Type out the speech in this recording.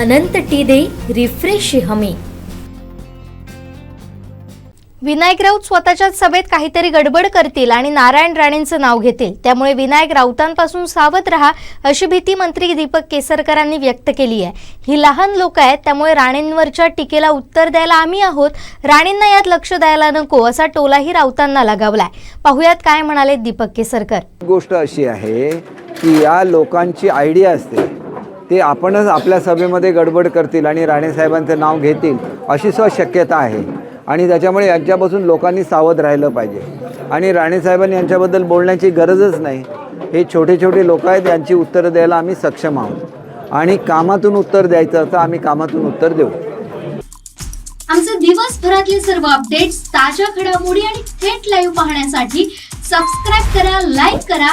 अनंत T दे refresh हमी. विनायक राऊत स्वतःच्याच सभेत काहीतरी गडबड करतील आणि नारायण राणेंचं नाव घेतील. त्यामुळे विनायक राऊतांपासून सावध राहा अशी भीती मंत्री दीपक केसरकरांनी व्यक्त केली आहे. ही लहान लोक आहेत त्यामुळे राणेंवरच्या टीकेला उत्तर द्यायला आम्ही आहोत. राणेंना यात लक्ष द्यायला नको असा टोलाही राऊतांना लगावलाय. पाहुयात काय म्हणाले दीपक केसरकर. गोष्ट अशी आहे की या लोकांची आयडिया असते. ते आपणच आपल्या सभेमध्ये गडबड करतील आणि राणेसाहेबांचं नाव घेतील अशी सुद्धा शक्यता आहे. आणि त्याच्यामुळे यांच्यापासून लोकांनी सावध राहिलं पाहिजे. आणि राणेसाहेबांनी यांच्याबद्दल बोलण्याची गरजच नाही. हे छोटे छोटे लोक आहेत यांची उत्तरं द्यायला आम्ही सक्षम आहोत. आणि कामातून उत्तर द्यायचं असं आम्ही कामातून उत्तर देऊ. आमचे दिवसभरातले सर्व अपडेट्स ताज्या घडामोडी आणि थेट लाईव्ह पाहण्यासाठी सबस्क्राईब करा लाईक करा